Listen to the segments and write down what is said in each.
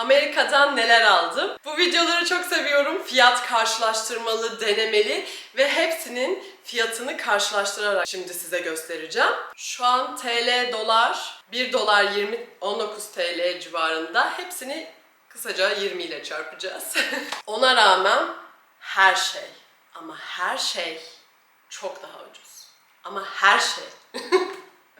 Amerika'dan neler aldım? Bu videoları çok seviyorum. Fiyat karşılaştırmalı, denemeli ve hepsinin fiyatını karşılaştırarak şimdi size göstereceğim. Şu an TL, dolar, 1 dolar 20, 19 TL civarında. Hepsini kısaca 20 ile çarpacağız. Ona rağmen her şey ama her şey çok daha ucuz. Ama her şey.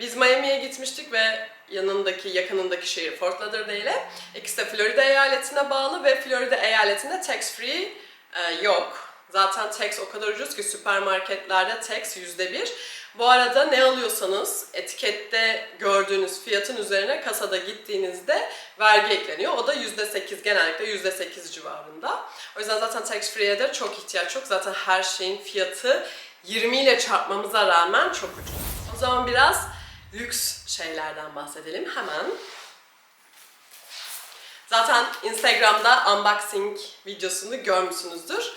Biz Miami'ye gitmiştik ve yanındaki, yakınındaki şehir Fort Lauderdale. İkisi de Florida eyaletine bağlı ve Florida eyaletinde tax free e, yok. Zaten tax o kadar ucuz ki süpermarketlerde tax yüzde bir. Bu arada ne alıyorsanız etikette gördüğünüz fiyatın üzerine kasada gittiğinizde vergi ekleniyor. O da yüzde sekiz, genellikle yüzde sekiz civarında. O yüzden zaten tax free'ye de çok ihtiyaç yok. Zaten her şeyin fiyatı 20 ile çarpmamıza rağmen çok ucuz. O zaman biraz lüks şeylerden bahsedelim hemen. Zaten Instagram'da unboxing videosunu görmüşsünüzdür.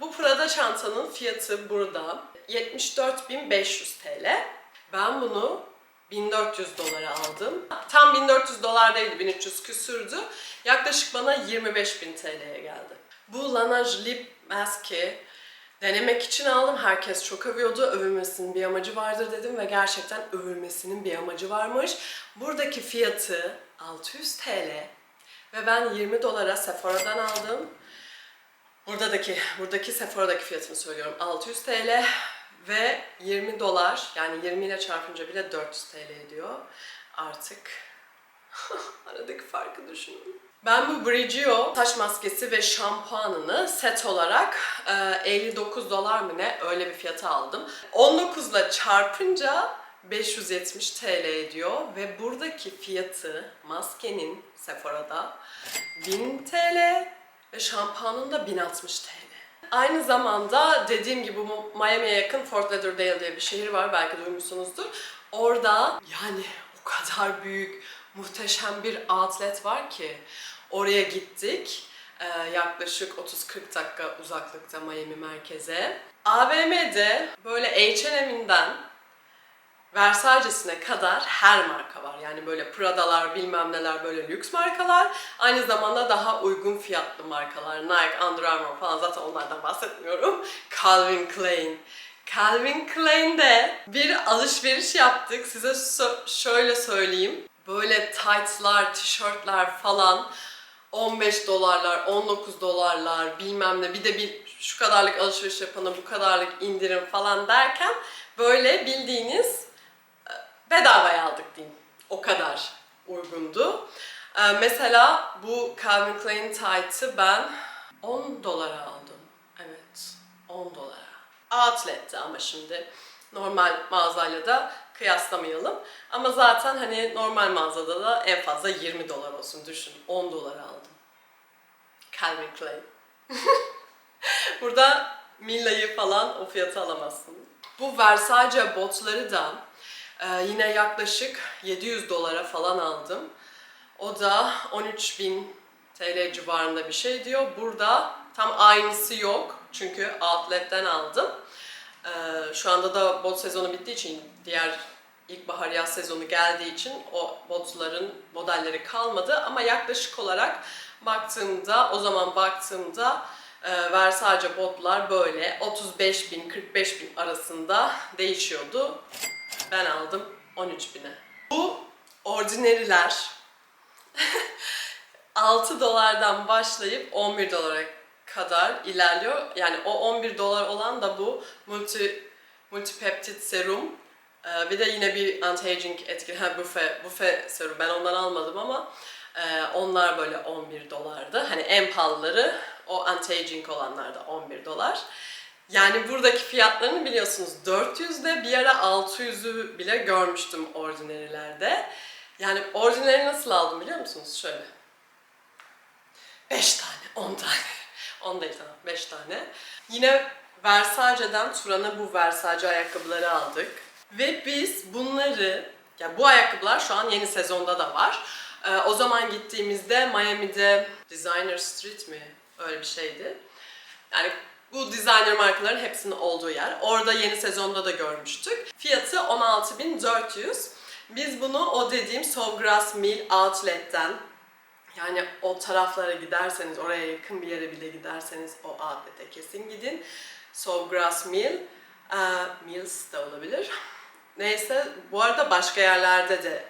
Bu Prada çantanın fiyatı burada 74.500 TL. Ben bunu 1400 dolara aldım. Tam 1400 dolar değildi, 1300 küsürdü. Yaklaşık bana 25.000 TL'ye geldi. Bu Laneige Lip Mask'i denemek için aldım. Herkes çok övüyordu. Övülmesinin bir amacı vardır dedim ve gerçekten övülmesinin bir amacı varmış. Buradaki fiyatı 600 TL ve ben 20 dolara Sephora'dan aldım. Buradaki buradaki Sephora'daki fiyatını söylüyorum 600 TL ve 20 dolar yani 20 ile çarpınca bile 400 TL ediyor. Artık aradaki farkı düşünün. Ben bu Brigio saç maskesi ve şampuanını set olarak e, 59 dolar mı ne öyle bir fiyata aldım. 19 ile çarpınca 570 TL ediyor ve buradaki fiyatı maskenin Sephora'da 1000 TL ve şampuanın da 1060 TL. Aynı zamanda dediğim gibi Miami'ye yakın Fort Lauderdale diye bir şehir var belki duymuşsunuzdur. Orada yani o kadar büyük muhteşem bir outlet var ki oraya gittik. Ee, yaklaşık 30-40 dakika uzaklıkta Miami merkeze. AVM'de böyle H&M'den Versace'sine kadar her marka var. Yani böyle Prada'lar, bilmem neler böyle lüks markalar. Aynı zamanda daha uygun fiyatlı markalar. Nike, Under Armour falan zaten onlardan bahsetmiyorum. Calvin Klein. Calvin Klein'de bir alışveriş yaptık. Size sö- şöyle söyleyeyim. Böyle tight'lar, tişörtler falan 15 dolarlar, 19 dolarlar bilmem ne bir de bir şu kadarlık alışveriş yapana bu kadarlık indirim falan derken böyle bildiğiniz bedavaya aldık diyeyim. O kadar uygundu. Ee, mesela bu Calvin Klein tight'ı ben 10 dolara aldım. Evet, 10 dolara. Outlet'ti ama şimdi normal mağazayla da kıyaslamayalım. Ama zaten hani normal mağazada da en fazla 20 dolar olsun düşün. 10 dolara aldım. Calvin Klein. Burada Milla'yı falan o fiyata alamazsın. Bu Versace botları da ee, yine yaklaşık 700 dolara falan aldım. O da 13.000 TL civarında bir şey diyor. Burada tam aynısı yok. Çünkü outlet'ten aldım. Ee, şu anda da bot sezonu bittiği için diğer ilkbahar yaz sezonu geldiği için o botların modelleri kalmadı. Ama yaklaşık olarak baktığımda, o zaman baktığımda e, Versace botlar böyle 35 bin 45 bin arasında değişiyordu. Ben aldım 13 bine. Bu ordinariler 6 dolardan başlayıp 11 dolara kadar ilerliyor. Yani o 11 dolar olan da bu multi multipeptit serum. Ee, bir de yine bir anti-aging etkili, ha bufe, bufe serum. Ben ondan almadım ama e, onlar böyle 11 dolardı. Hani en pahalıları o anti-aging olanlar da 11 dolar. Yani buradaki fiyatlarını biliyorsunuz 400'de bir ara 600'ü bile görmüştüm ordinarilerde. Yani ordinary nasıl aldım biliyor musunuz? Şöyle. 5 tane, 10 tane. 10 değil tamam, 5 tane. Yine Versace'den Turan'a bu Versace ayakkabıları aldık. Ve biz bunları, yani bu ayakkabılar şu an yeni sezonda da var. Ee, o zaman gittiğimizde Miami'de Designer Street mi? Öyle bir şeydi. Yani bu designer markaların hepsinin olduğu yer. Orada yeni sezonda da görmüştük. Fiyatı 16.400. Biz bunu o dediğim Sawgrass Mill Outlet'ten Yani o taraflara giderseniz, oraya yakın bir yere bile giderseniz o outlet'e kesin gidin. Sawgrass Mill, e, Mills de olabilir. Neyse, bu arada başka yerlerde de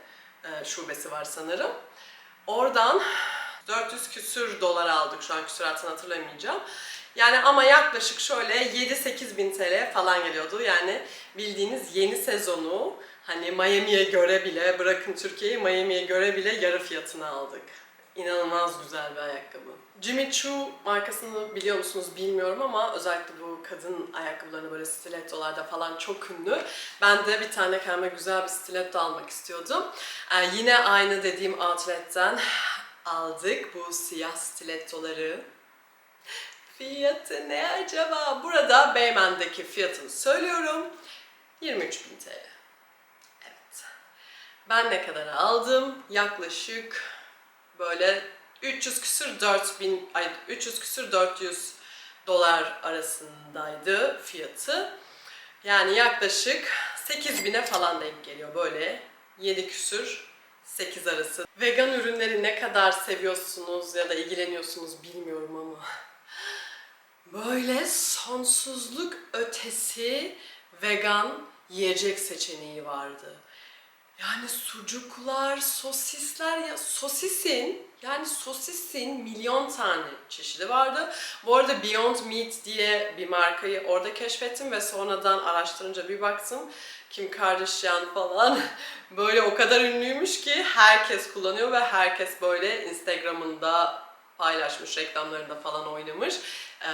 e, şubesi var sanırım. Oradan 400 küsür dolar aldık şu an küsuratını hatırlamayacağım. Yani ama yaklaşık şöyle 7-8 bin TL falan geliyordu. Yani bildiğiniz yeni sezonu hani Miami'ye göre bile bırakın Türkiye'yi Miami'ye göre bile yarı fiyatına aldık. İnanılmaz güzel bir ayakkabı. Jimmy Choo markasını biliyor musunuz bilmiyorum ama özellikle bu kadın ayakkabılarını böyle stilettolarda falan çok ünlü. Ben de bir tane kendime güzel bir stiletto almak istiyordum. Ee, yine aynı dediğim outlet'ten aldık bu siyah stilettoları. Fiyatı ne acaba? Burada Beymen'deki fiyatını söylüyorum. 23.000 TL. Evet. Ben ne kadar aldım? Yaklaşık böyle 300 küsür 4000 ay 300 küsür 400 dolar arasındaydı fiyatı. Yani yaklaşık 8000'e falan denk geliyor böyle 7 küsür 8 arası. Vegan ürünleri ne kadar seviyorsunuz ya da ilgileniyorsunuz bilmiyorum ama böyle sonsuzluk ötesi vegan yiyecek seçeneği vardı. Yani sucuklar, sosisler ya sosisin yani sosisin milyon tane çeşidi vardı. Bu arada Beyond Meat diye bir markayı orada keşfettim ve sonradan araştırınca bir baktım. Kim Kardashian falan böyle o kadar ünlüymüş ki herkes kullanıyor ve herkes böyle Instagram'ında paylaşmış, reklamlarında falan oynamış. Ee,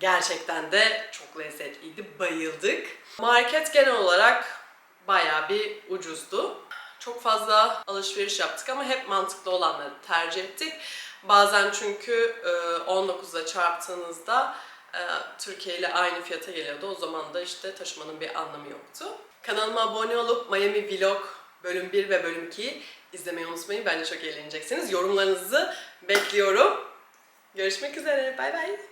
gerçekten de çok lezzetliydi, bayıldık. Market genel olarak bayağı bir ucuzdu. Çok fazla alışveriş yaptık ama hep mantıklı olanları tercih ettik. Bazen çünkü e, 19'da çarptığınızda e, Türkiye ile aynı fiyata geliyordu. O zaman da işte taşımanın bir anlamı yoktu. Kanalıma abone olup Miami Vlog bölüm 1 ve bölüm 2'yi izlemeyi unutmayın. Bence çok eğleneceksiniz. Yorumlarınızı bekliyorum. Görüşmek üzere. Bay bay.